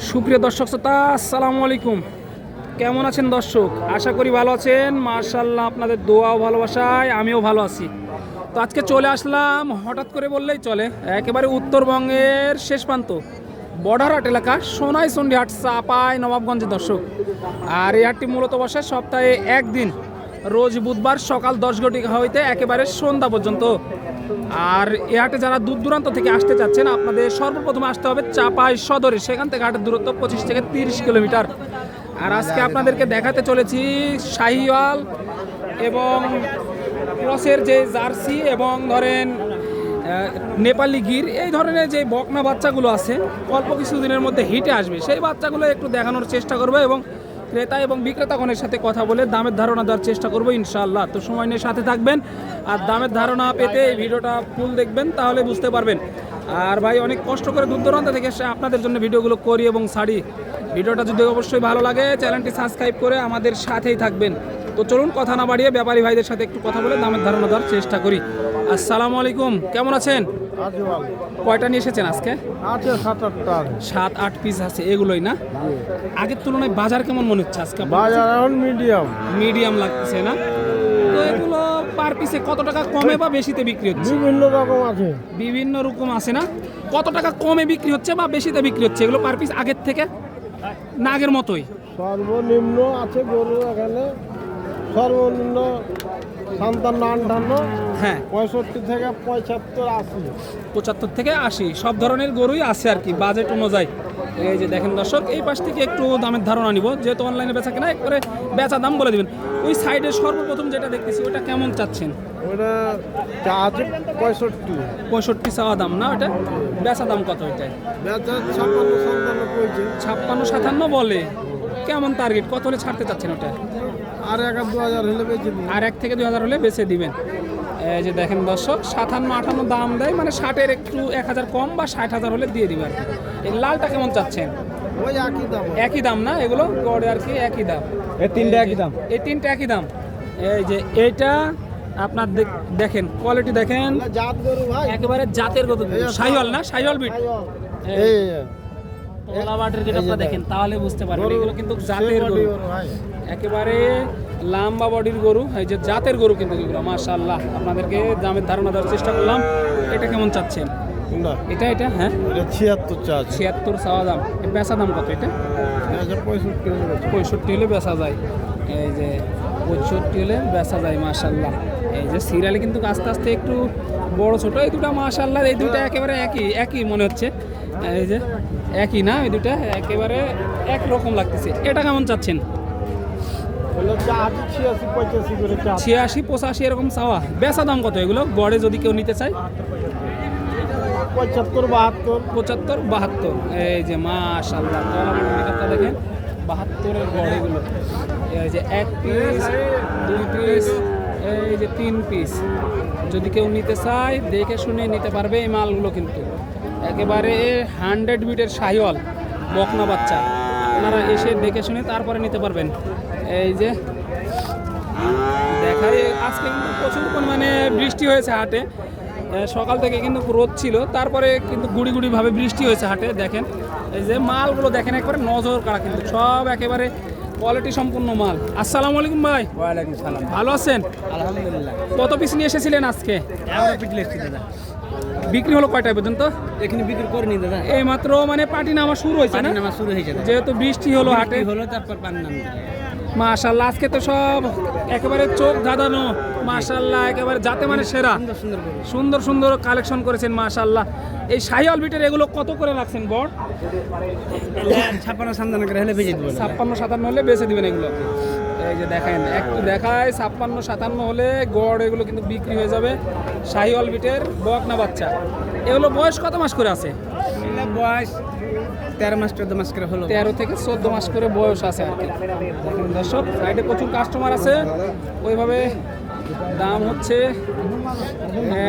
সুপ্রিয় দর্শক শ্রোতা, আসসালামু আলাইকুম। কেমন আছেন দর্শক? আশা করি ভালো আছেন। মার্শাল্লাহ আপনাদের দোয়া ও ভালোবাসায় আমিও ভালো আছি। তো আজকে চলে আসলাম, হঠাৎ করে বললেই চলে, একেবারে উত্তরবঙ্গের শেষ প্রান্ত বর্ডার হাট এলাকা সোনাই সন্ডি হাট, চাপাই, নবাবগঞ্জের দর্শক। আর এই হাটটি মূলত বসে সপ্তাহে একদিন। রোজ বুধবার সকাল দশ ঘটিকা হইতে একেবারে সন্ধ্যা পর্যন্ত। আর এ হাটে যারা দূর দূরান্ত থেকে আসতে চাচ্ছেন, আপনাদের সর্বপ্রথম আসতে হবে চাপাই সদরে। সেখান থেকে হাটের দূরত্ব পঁচিশ থেকে তিরিশ কিলোমিটার। আর আজকে আপনাদেরকে দেখাতে চলেছি শাহিওয়াল এবং ক্রসের যে জার্সি এবং ধরেন নেপালি গির, এই ধরনের যে বকনা বাচ্চাগুলো আছে, অল্প কিছুদিনের মধ্যে হিটে আসবে। সেই বাচ্চাগুলো একটু দেখানোর চেষ্টা করব এবং ক্রেতা এবং বিক্রেতাগণের সাথে কথা বলে দামের ধারণা দেওয়ার চেষ্টা করব ইনশাআল্লাহ। তো সময় নিয়ে সাথে থাকবেন আর দামের ধারণা পেতে এই ভিডিওটা ফুল দেখবেন, তাহলে বুঝতে পারবেন। আর ভাই, অনেক কষ্ট করে দূর দূরান্ত থেকে এসে আপনাদের জন্য ভিডিওগুলো করি এবং ছাড়ি। ভিডিওটা যদি অবশ্যই ভালো লাগে, চ্যানেলটি সাবস্ক্রাইব করে আমাদের সাথেই থাকবেন। তো চলুন, কথা না বাড়িয়ে ব্যাপারী ভাইদের সাথে একটু কথা বলে দামের ধারণা দেওয়ার চেষ্টা করি। আসসালামু আলাইকুম কেমন আছেন? কয়টা নিয়ে এসেছেন আজকে? সাত আট পিস আছে এগুলোই না? আগের তুলনায় বাজার কেমন মনে হচ্ছে আজকে বাজার এখন মিডিয়াম মিডিয়াম লাগতেছে না? তো এগুলো পার পিসে কত টাকা কমে বা বেশিতে বিক্রি হচ্ছে? বিভিন্ন রকম আছে। বিভিন্ন রকম আছে না? কত টাকা কমে বিক্রি হচ্ছে বা বেশিতে বিক্রি হচ্ছে? এগুলো পার পিস আগের থেকে? না আগের মতোই? সর্বনিম্ন আছে গরু এখানে। সর্বনিম্ন সান্তান্ন আটান্ন হ্যাঁ। পঁয়ষট্টি থেকে পঁচাত্তর আশি। পঁচাত্তর থেকে আশি। সব ধরনের গরুই আছে আর কি বাজেট অনুযায়ী। এই যে দেখেন দর্শক এই পাশ থেকে একটু দামের ধারণা নিব। যেহেতু অনলাইনে বেচা কেনা একবারে বেচা দাম বলে দিবেন। ওই সাইডে সর্বপ্রথম যেটা দেখতেছি ওটা কেমন চাচ্ছেন? ওটা আছে পঁয়ষট্টি। পঁয়ষট্টি চাওয়া দাম না ওটা? বেচা দাম কত ওইটাই বেচা ছাপ্পান্ন সান্তান্ন পড়ছে ছাপ্পান্ন সাতান্ন বলে? কেমন টার্গেট কত হলে ছাড়তে চাচ্ছেন ওটা? আর এক দু হাজার হলে বেঁচে আর এক থেকে দুই হাজার হলে বেচে দিবেন। এই যে দেখেন দর্শক সাতান্ন আটান্ন দাম দেয় মানে ষাটের একটু এক হাজার কম বা ষাট হাজার হলে দিয়ে দিবে আর কি। এই লালটা কেমন চাচ্ছেন? ওই একই দাম। একই দাম না? এগুলো গড়ে আর কি একই দাম। এই তিনটা একই দাম। এই তিনটা একই দাম। এই যে এইটা আপনার দেখেন কোয়ালিটি দেখেন। জাত গরু ভাই। একেবারে জাতের গত সাইওয়াল না? সাইওয়াল বিট এই। তোলা বাটের যেটা এই দেখেন তাহলে বুঝতে পারবেন এগুলো কিন্তু জাতের গরু। একেবারে লাম্বা বডির গরু এই যে জাতের গরু কিন্তু এগুলো মাশাআল্লাহ। আপনাদেরকে দামের ধারণা দেওয়ার চেষ্টা করলাম। এটা কেমন চাচ্ছেন? এটা এটা হ্যাঁ? এটা ছিয়াত্তর চা ছিয়াত্তর চাওয়া দাম। বেচা দাম কত এটা? পঁয়ষট্টি হলে বেচা। পঁয়ষট্টি হলে বেচা যায়। এই যে পঁয়ষট্টি হলে বেচা যায় মাশাল্লাহ এই যে সিরিয়ালে কিন্তু আস্তে আস্তে একটু বড় ছোট এই দুটা মাশাল্লাহ এই দুটা একেবারে একই একই মনে হচ্ছে। এই যে একই না এই দুটা একেবারে এক রকম লাগতেছে। এটা কেমন চাচ্ছেন? ছিয়াশি পঁচাশি এরকম চাওয়া। বেচা দাম কত এগুলো? গড়ে যদি কেউ নিতে চায়? পঁচাত্তর বাহাত্তর। পঁচাত্তর বাহাত্তর। এই যে মাশাল্লাহ তলা দেখেন। বাহাত্তরের গড় এগুলো। এই যে এক পিস দুই পিস এই যে তিন পিস যদি কেউ নিতে চায় দেখে শুনে নিতে পারবে এই মালগুলো কিন্তু। একেবারে হান্ড্রেড বিটের সাহিওয়াল বকনা বাচ্চা। আপনারা এসে দেখে শুনে তারপরে নিতে পারবেন। এই যে দেখাই আজকে কিন্তু প্রচুর পরিমাণে বৃষ্টি হয়েছে হাটে। সকাল থেকে কিন্তু রোদ ছিল। তারপরে কিন্তু গুড়ি গুড়ি ভাবে বৃষ্টি হয়েছে হাটে দেখেন। এই যে মালগুলো দেখেন একবারে নজর কাড়া কিন্তু। সব একেবারে কোয়ালিটি সম্পূর্ণ মাল। আসসালামু আলাইকুম ভাই। ওয়ালাইকুম সালাম। ভালো আছেন? আলহামদুলিল্লাহ। কত পিস নিয়ে এসেছিলেন আজকে? দাদা বিক্রি হলো কয়টা পর্যন্ত? এখানে বিক্রি করে নি দাদা এই মাত্র মানে পার্টি নামা শুরু হয়েছে না? নামা শুরু হয়েছে। যেহেতু বৃষ্টি হলো হাটে। হলো তারপর পান নাম মাশাল্লাহ আজকে তো সব একেবারে চোখ ধাঁধানো মাশাল্লাহ একেবারে যাতে মানে সেরা। সুন্দর সুন্দর কালেকশন করেছেন মাশাল্লাহ এই শাহিয়াল বিটের এগুলো কত করে রাখছেন বড় ছাপ্পান্ন সান্তান্ন করে হলে ভেজে দেবো ছাপ্পান্ন সাতান্ন হলে বেচে দিবেন এগুলো। এই যে দেখেন একটু দেখায় ছাপ্পান্ন সাতান্ন হলে গড় এগুলো কিন্তু বিক্রি হয়ে যাবে শাহিওয়াল বিটের বকনা বাচ্চা। এগুলো বয়স কত মাস করে আছে? বয়স তেরো মাস, চোদ্দ মাস করে হলো। তেরো থেকে চোদ্দ মাস করে বয়স আছে আর কি। দর্শক সাইডে প্রচুর কাস্টমার আছে। ওইভাবে দাম হচ্ছে,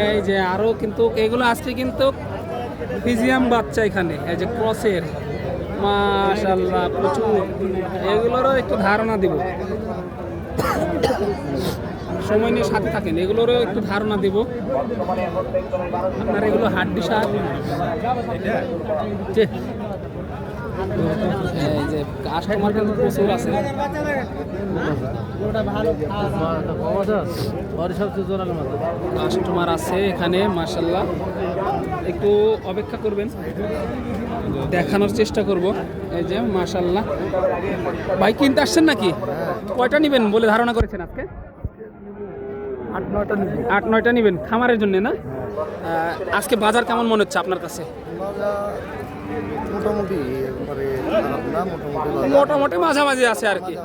এই যে আরও কিন্তু এগুলো আজকে কিন্তু ফিজিয়াম বাচ্চা এখানে, এই যে ক্রসের। মাশাল্লাহ প্রচুর। এগুলোরও একটু ধারণা দিব। সময় নিয়ে সাথে থাকেন, এগুলোরও একটু ধারণা দিব। আপনার এগুলো হাড্ডি সার। যে কাস্টমার প্রচুর আছে। কাস্টমার আছে এখানে মার্শাল্লাহ একটু অপেক্ষা করবেন। দেখানোর চেষ্টা করব। এই যে মার্শাল্লাহ ভাই, কিনতে আসছেন নাকি? কয়টা নেবেন বলে ধারণা করেছেন আজকে? আট, নয়টা আট, নয়টা নেবেন। খামারের জন্য না? আজকে বাজার কেমন মনে হচ্ছে আপনার কাছে? মোটামুটি একবারে খারাপ না মোটামুটি মোটামুটি মাঝামাঝি আছে আর কি।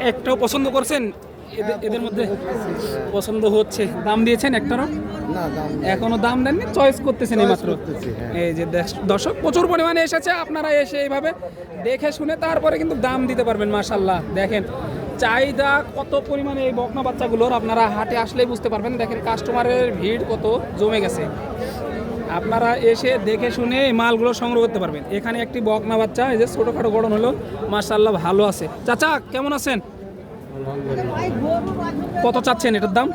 একটাও পছন্দ করছেন? এদের- এদের মধ্যে পছন্দ হচ্ছে। দাম দিয়েছেন একটারও? না দাম এখনও দাম দেননি? চয়েস করতেছেন এই মাত্র। করতেছি, হ্যাঁ। এই যে দর্শক প্রচুর পরিমাণে এসেছে। আপনারা এসে এইভাবে দেখে শুনে তারপরে কিন্তু দাম দিতে পারবেন মাশাল্লাহ দেখেন চাহিদা কত পরিমাণে এই বকনা বাচ্চাগুলোর? আপনারা হাটে আসলেই বুঝতে পারবেন। দেখেন কাস্টমারের ভিড় কত জমে গেছে। আপনারা এসে দেখে শুনে এই মালগুলো সংগ্রহ করতে পারবেন। এখানে একটি বকনা বাচ্চা, এই যে ছোটোখাটো গড়ন হলো মাশাল্লাহ ভালো আছে। চাচা, কেমন আছেন? কত চাচ্ছেন এটার দাম?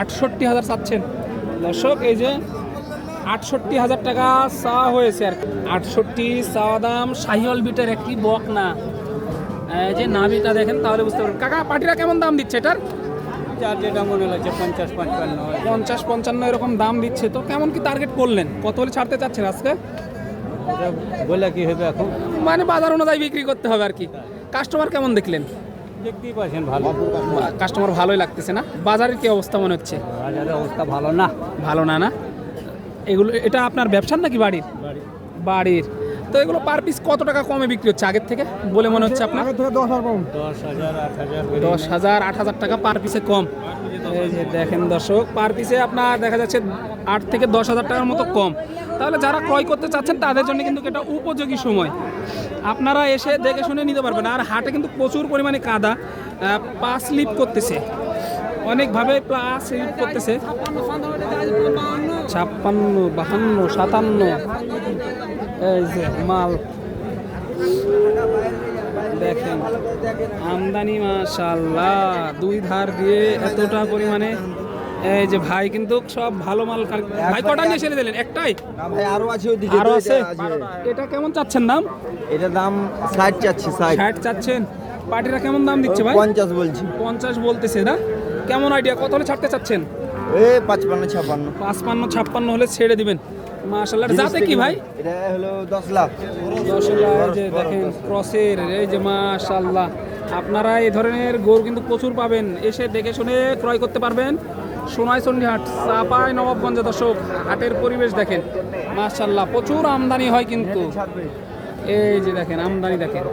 আটষট্টি হাজার চাচ্ছেন। দর্শক, এই যে আটষট্টি হাজার টাকা চাওয়া হয়েছে আর। আটষট্টি চাওয়া দাম শাহিওল বিটের একটি বক না এই যে নাভিটা দেখেন, তাহলে বুঝতে পারবেন। কাকা, পাটিরা কেমন দাম দিচ্ছে এটার? যার যেটা মনে লাগছে পঞ্চাশ পঞ্চান্ন পঞ্চাশ পঞ্চান্ন এরকম দাম দিচ্ছে। তো কেমন কি টার্গেট করলেন? কত হলে ছাড়তে চাচ্ছেন আজকে? বলে কি হবে এখন? মানে বাজার অনুযায়ী বিক্রি করতে হবে আর কি। কাস্টমার কেমন দেখলেন? দেখতেই পাচ্ছেন ভালো। কাস্টমার ভালোই লাগতেছে না? বাজারের কি অবস্থা মনে হচ্ছে? বাজারের অবস্থা ভালো না। ভালো না না? এগুলো এটা আপনার ব্যবসার নাকি বাড়ির। বাড়ির। তো এগুলো পার পিস কত টাকা কমে বিক্রি হচ্ছে আগের থেকে? বলে মনে হচ্ছে আপনার? দশ হাজার আট হাজার টাকা পার পিসে কম। এই যে দেখেন দর্শক পার পিসে আপনার দেখা যাচ্ছে আট থেকে দশ হাজার টাকার মতো কম। তাহলে যারা ক্রয় করতে চাচ্ছেন তাদের জন্য কিন্তু এটা উপযোগী সময়। আপনারা এসে দেখে শুনে নিতে পারবেন। আর হাটে কিন্তু প্রচুর পরিমাণে কাদা পা স্লিপ করতেছে। অনেকভাবে পা স্লিপ করতেছে। ছাপ্পান্ন বাহান্ন সাতান্ন। এই যে মাল। দেখেন আমদানি মাশাল্লাহ দুই ধার দিয়ে এতটা পরিমাণে। এই যে ভাই কিন্তু সব ভালো মাল ভাই কটা নিয়ে ছেড়ে দিলেন? একটাই? ভাই আরও আছে ওইদিকে আরও আছে? এটা কেমন চাচ্ছেন দাম? এটা দাম ষাট চাচ্ছি ষাট। ষাট চাচ্ছেন। পার্টিরা কেমন দাম দিচ্ছে ভাই? পঞ্চাশ বলছি। পঞ্চাশ বলতেছে না? কেমন আইডিয়া কত হলে ছাড়তে চাচ্ছেন? এ পাঁচপান্ন ছাপান্ন পাঁচপান্ন ছাপ্পান্ন হলে ছেড়ে দিবেন। মাশাল্লাহ যাতে কি ভাই? এটা হলো দশ লাখ। 10 লাখ যে দেখেন ক্রসের এই যে মাশাল্লাহ আপনারা এই ধরনের গরু কিন্তু প্রচুর পাবেন। এসে দেখে শুনে ক্রয় করতে পারবেন। সোনাইচন্ডী হাট চাপাই নবাবগঞ্জে দর্শক হাটের পরিবেশ দেখেন। মাশাল্লাহ প্রচুর আমদানি হয় কিন্তু। এই যে দেখেন আমদানি দেখেন।